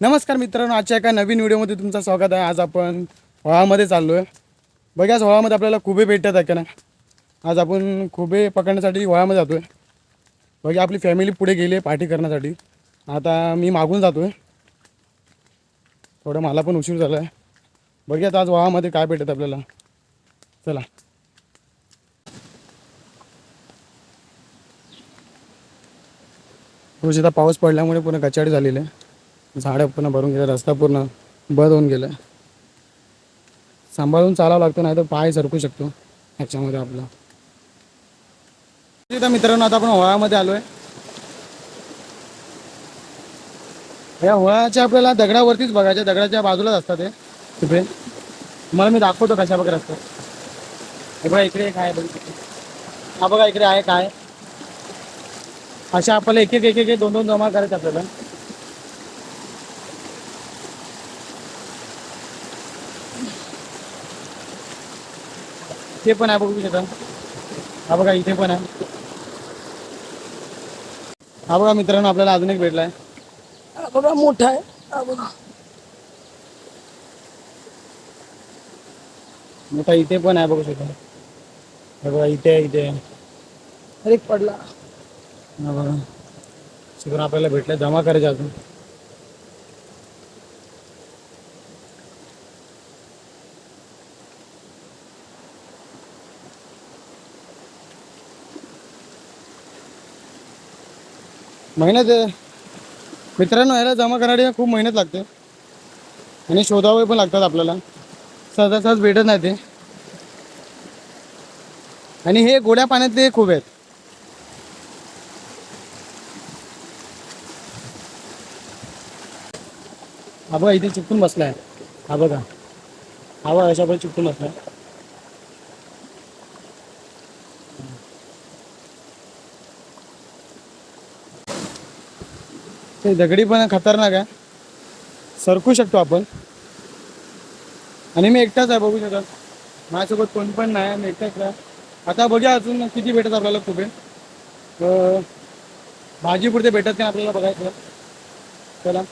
नमस्कार मित्रांनो आजच्या एका नवीन व्हिडिओमध्ये तुमचं स्वागत आहे. आज आपण होळामध्ये चाललो आहे बघा आज होळामध्ये आपल्याला खुबे भेटतात आहे का ना आज आपण खुबे पकडण्यासाठी होळामध्ये जातो आहे बघा आपली फॅमिली पुढे गेली आहे पार्टी करण्यासाठी. आता मी मागून जातो आहे थोडं मला पण उशीर झाला आहे बघूयात आज होळामध्ये काय भेटत आपल्याला. चला. रोज आता पाऊस पडल्यामुळे पूर्ण गचाडी झालेली. आहे झाडं पूर्ण भरून गेलं रस्ता पूर्ण बंद होऊन गेला. सांभाळून चालावं लागतं नाही तर पाय सरकू शकतो ह्याच्यामध्ये आपला. तिथं मित्रांनो आता आपण होळामध्ये आलो आहे या होळाच्या आपल्याला दगडावरतीच बघायच्या दगडाच्या बाजूलाच असतात ते तिकडे. तुम्हाला मी दाखवतो कशा वगैरे असतात. हे बघा इकडे एक आहे हा बघा इकडे आहे काय? अशा आपल्याला एक एक एक एक दोन दोन जमा करायचे आपल्याला. ते पण आहे बघू शकता. हा बघा इथे पण आहे. हा बघा मित्रांनो आपल्याला अजून एक भेटलाय. हा बघा मोठा आहे. हा बघा. मोठा इथे पण आहे बघू शकता. हे बघा इथे आहे इथे. अरे पडला. हा बघा. शिकून आपल्याला भेटलं जमा करायचे अजून. मेहनत आहे. मित्रांनो याला जमा करण्यासाठी खूप मेहनत लागते. आणि शोधावे पण लागतात आपल्याला. सहजासहज भेटत नाही ते. आणि हे गोड्या पाण्यातले खूप आहेत. हा बघा इथे चिपकून बसलाय. हा बघा. हा बघा अशा पण चिपकून बसलाय. ते दगडी पण खतरनाक आहे. सरकू शकतो आपण. आणि मी एकटाच आहे बघू शकत. माझ्यासोबत कोण पण नाही मी एकटाच आहे. आता बघूया अजून किती भेटत आपल्याला खूप भाजी पुरते भेटत नाही आपल्याला बघायचं. चला.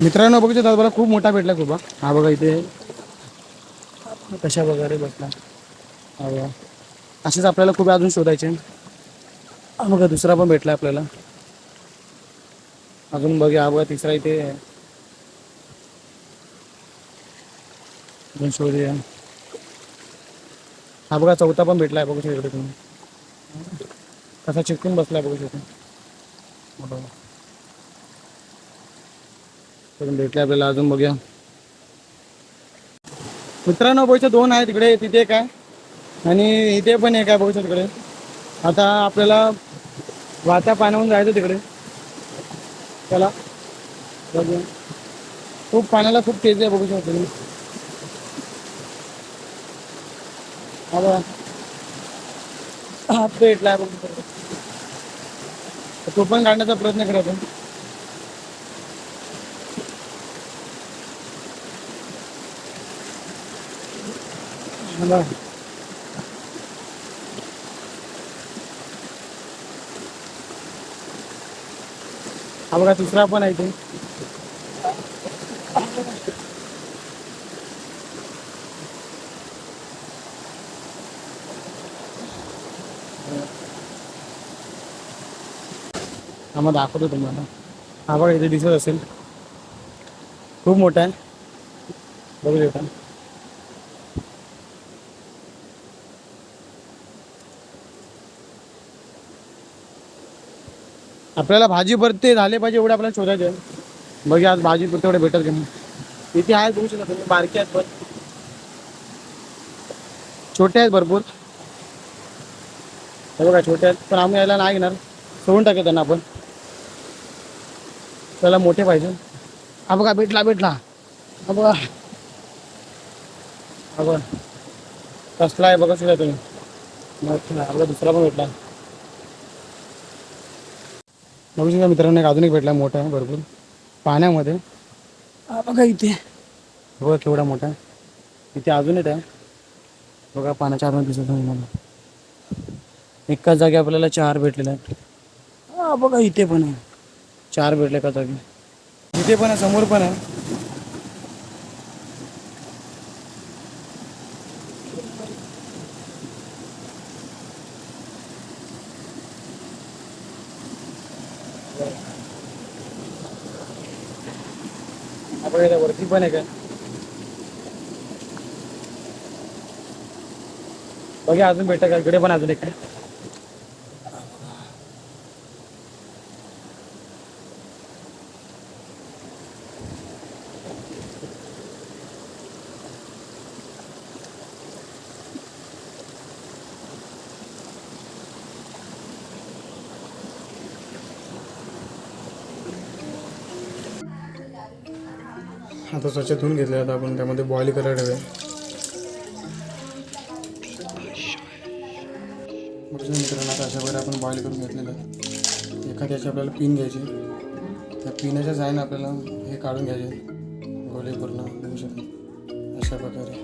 मित्रांनो बघू शकता मला खूप मोठा भेटला खूप हा. बघा इथे. कशा वगैरे बसला. हा बघा. असेच आपल्याला खूप अजून शोधायचे. बघा दुसरा पण भेटला आपल्याला. अजून बघूया हा बघा तिसरा इथे. आहे. अजून शोधूया. हा बघा चौथा पण भेटला आहे बघू शकतो तुम्ही. कसा चिकटून बसलाय बघू शकतो. हा बघा आपल्याला अजून बघूया. मित्रांनो बघू दोन आहे तिकडे तिथे एक आहे. आणि इथे पण एक आहे बघू शकतो तिकडे आता आपल्याला वाहत्या पाण्याहून जायचं तिकडे. चला. बघूया. खूप पाण्याला खूप तेज आहे बघू शकतो तुम्ही. हा बघा. बघू तो पण काढण्याचा प्रयत्न करत आहे हा हा बघा दुसरा पण आहे ते. हा मग दाखवतो तुम्हाला. हा बघा इथे दिसत असेल. खूप मोठा आहे. बघू देता आपल्याला भाजी भरते झाले पाहिजे एवढे आपल्याला शोधायचे. आहे. आज भाजी पुरते एवढे भेटत घेऊन इथे आहेत बघू शकता तुम्ही बारके आहेत पण. छोटे आहेत भरपूर. हे बघा छोटे आहेत. पण आम्ही यायला नाही घेणार. सोडून टाकू त्यांना आपण. त्याला मोठे पाहिजे. हा बघा भेटला भेटला. हा बघा. हा बघा. कसला आहे बघा सुद्धा तुम्ही. मोठा. आपला दुसरा पण भेटला. बघू शकता मित्रांनो एक अजून एक भेटला मोठा आहे भरपूर. पाण्यामध्ये. हा बघा इथे. बघा केवढा मोठा आहे. इथे अजून एक आहे. बघा पाण्याच्या आतमध्ये दिसत नाही मला. एकाच जागी आपल्याला चार भेटलेले आहेत. हा बघा इथे पण आहे. चार भेटले का जागी. इथे पण आहे समोर पण आहे. आपण वरती पण आहे काय बघा अजून भेटतं का इकडे पण अजून एक आहे. आता स्वच्छ धुवून घेतले आता आपण त्यामध्ये बॉईल करायला ठेवूया. मित्रांना मित्रांनो आता अशा प्रकारे आपण बॉईल करून घेतलेलं एखाद्याची आपल्याला पिन घ्यायची त्या पिनाच्या जाईन आपल्याला हे काढून घ्यायचे गोले पूर्ण होऊ शकतो अशा प्रकारे.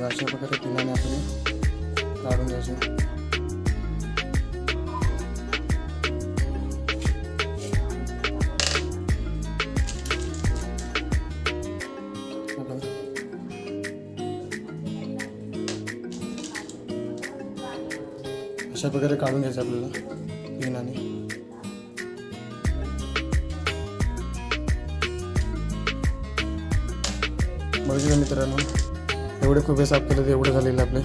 अशा प्रकारे पिनाने आपण काढून घ्यायचे. अशा प्रकारे काढून घ्यायचं आपल्याला पिनाने बघू मित्रांनो एवढे खूप साफ केले तर एवढं झालेलं आपले.